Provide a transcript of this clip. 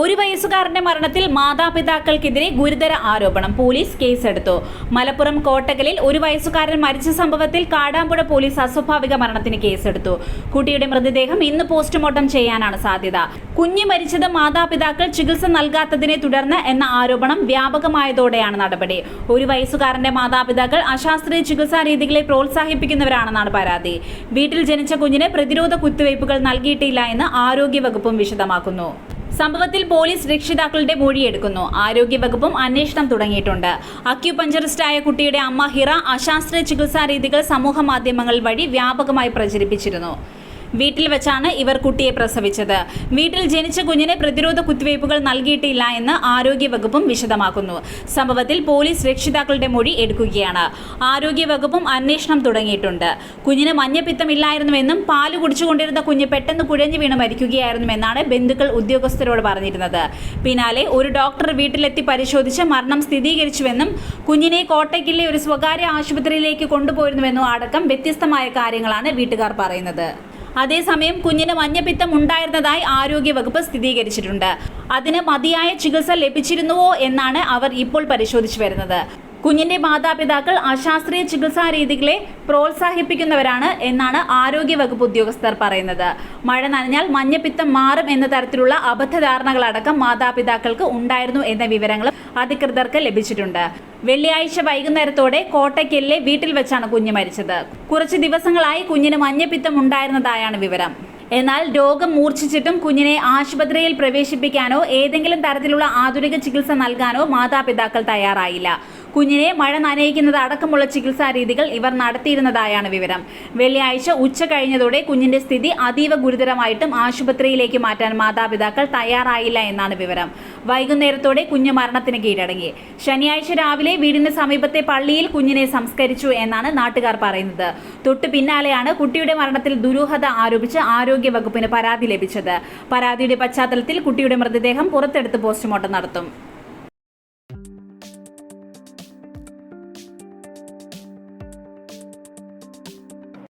ഒരു വയസ്സുകാരന്റെ മരണത്തിൽ മാതാപിതാക്കൾക്കെതിരെ ഗുരുതര ആരോപണം. പോലീസ് കേസെടുത്തു. മലപ്പുറം കോട്ടകലിൽ ഒരു വയസ്സുകാരൻ മരിച്ച സംഭവത്തിൽ കാടാമ്പുഴ പോലീസ് അസ്വാഭാവിക മരണത്തിന് കേസെടുത്തു. കുട്ടിയുടെ മൃതദേഹം ഇന്ന് പോസ്റ്റ്മോർട്ടം ചെയ്യാനാണ് സാധ്യത. കുഞ്ഞ് മരിച്ചത് മാതാപിതാക്കൾ ചികിത്സ നൽകാത്തതിനെ തുടർന്ന് എന്ന ആരോപണം വ്യാപകമായതോടെയാണ് നടപടി. ഒരു വയസ്സുകാരന്റെ മാതാപിതാക്കൾ അശാസ്ത്രീയ ചികിത്സാ രീതികളെ പ്രോത്സാഹിപ്പിക്കുന്നവരാണെന്നാണ് പരാതി. വീട്ടിൽ ജനിച്ച കുഞ്ഞിന് പ്രതിരോധ കുത്തിവയ്പ്പുകൾ നൽകിയിട്ടില്ല എന്ന് ആരോഗ്യവകുപ്പും വിശദമാക്കുന്നു. സംഭവത്തിൽ പോലീസ് രക്ഷിതാക്കളുടെ മൊഴിയെടുക്കുന്നു. ആരോഗ്യവകുപ്പും അന്വേഷണം തുടങ്ങിയിട്ടുണ്ട്. അക്യുപഞ്ചറിസ്റ്റായ കുട്ടിയുടെ അമ്മ ഹിറ അശാസ്ത്രീയ ചികിത്സാ രീതികൾ സമൂഹ മാധ്യമങ്ങൾ വഴി വ്യാപകമായി പ്രചരിപ്പിച്ചിരുന്നു. വീട്ടിൽ വെച്ചാണ് ഇവർ കുട്ടിയെ പ്രസവിച്ചത്. വീട്ടിൽ ജനിച്ച കുഞ്ഞിന് പ്രതിരോധ കുത്തിവയ്പ്പുകൾ നൽകിയിട്ടില്ല എന്ന് ആരോഗ്യവകുപ്പും വിശദമാക്കുന്നു. സംഭവത്തിൽ പോലീസ് രക്ഷിതാക്കളുടെ മൊഴി എടുക്കുകയാണ്. ആരോഗ്യവകുപ്പും അന്വേഷണം തുടങ്ങിയിട്ടുണ്ട്. കുഞ്ഞിന് മഞ്ഞപ്പിത്തമില്ലായിരുന്നുവെന്നും പാൽ കുടിച്ചുകൊണ്ടിരുന്ന കുഞ്ഞ് പെട്ടെന്ന് കുഴഞ്ഞു വീണ് മരിക്കുകയായിരുന്നുവെന്നാണ് ബന്ധുക്കൾ ഉദ്യോഗസ്ഥരോട് പറഞ്ഞിരുന്നത്. പിന്നാലെ ഒരു ഡോക്ടർ വീട്ടിലെത്തി പരിശോധിച്ച് മരണം സ്ഥിരീകരിച്ചുവെന്നും കുഞ്ഞിനെ കോട്ടയ്ക്കിലെ ഒരു സ്വകാര്യ ആശുപത്രിയിലേക്ക് കൊണ്ടുപോയിരുന്നുവെന്നും അടക്കം വ്യത്യസ്തമായ കാര്യങ്ങളാണ് വീട്ടുകാർ പറയുന്നത്. അതേസമയം കുഞ്ഞിന് മഞ്ഞപ്പിത്തം ഉണ്ടായിരുന്നതായി ആരോഗ്യവകുപ്പ് സ്ഥിരീകരിച്ചിട്ടുണ്ട്. അതിന് മതിയായ ചികിത്സ ലഭിച്ചിരുന്നുവോ എന്നാണ് അവർ ഇപ്പോൾ പരിശോധിച്ചു വരുന്നത്. കുഞ്ഞിന്റെ മാതാപിതാക്കൾ അശാസ്ത്രീയ ചികിത്സാ രീതികളെ പ്രോത്സാഹിപ്പിക്കുന്നവരാണ് എന്നാണ് ആരോഗ്യവകുപ്പ് ഉദ്യോഗസ്ഥർ പറയുന്നത്. മഴ നനഞ്ഞാൽ മഞ്ഞപ്പിത്തം മാറും എന്ന തരത്തിലുള്ള അബദ്ധധാരണകളടക്കം മാതാപിതാക്കൾക്ക് ഉണ്ടായിരുന്നു എന്ന വിവരങ്ങൾ അധികൃതർക്ക് ലഭിച്ചിട്ടുണ്ട്. വെള്ളിയാഴ്ച വൈകുന്നേരത്തോടെ കോട്ടയ്ക്കലിലെ വീട്ടിൽ വെച്ചാണ് കുഞ്ഞ് മരിച്ചത്. കുറച്ച് ദിവസങ്ങളായി കുഞ്ഞിന് മഞ്ഞപ്പിത്തം ഉണ്ടായിരുന്നതായാണ് വിവരം. എന്നാൽ രോഗം മൂർച്ഛിച്ചിട്ടും കുഞ്ഞിനെ ആശുപത്രിയിൽ പ്രവേശിപ്പിക്കാനോ ഏതെങ്കിലും തരത്തിലുള്ള ആധുനിക ചികിത്സ നൽകാനോ മാതാപിതാക്കൾ തയ്യാറായില്ല. കുഞ്ഞിനെ മഴ നനയിക്കുന്നത് അടക്കമുള്ള ചികിത്സാ രീതികൾ ഇവർ നടത്തിയിരുന്നതായാണ് വിവരം. വെള്ളിയാഴ്ച ഉച്ച കഴിഞ്ഞതോടെ കുഞ്ഞിന്റെ സ്ഥിതി അതീവ ഗുരുതരമായിട്ടും ആശുപത്രിയിലേക്ക് മാറ്റാൻ മാതാപിതാക്കൾ തയ്യാറായില്ല എന്നാണ് വിവരം. വൈകുന്നേരത്തോടെ കുഞ്ഞ് മരണത്തിന് കീഴടങ്ങി. ശനിയാഴ്ച രാവിലെ വീടിന് സമീപത്തെ പള്ളിയിൽ കുഞ്ഞിനെ സംസ്കരിച്ചു എന്നാണ് നാട്ടുകാർ പറയുന്നത്. തൊട്ടു പിന്നാലെയാണ് കുട്ടിയുടെ മരണത്തിൽ ദുരൂഹത ആരോപിച്ച് ആരോഗ്യ വകുപ്പിന് പരാതി ലഭിച്ചത്. പരാതിയുടെ പശ്ചാത്തലത്തിൽ കുട്ടിയുടെ മൃതദേഹം പുറത്തെടുത്ത് പോസ്റ്റ്മോർട്ടം നടത്തും.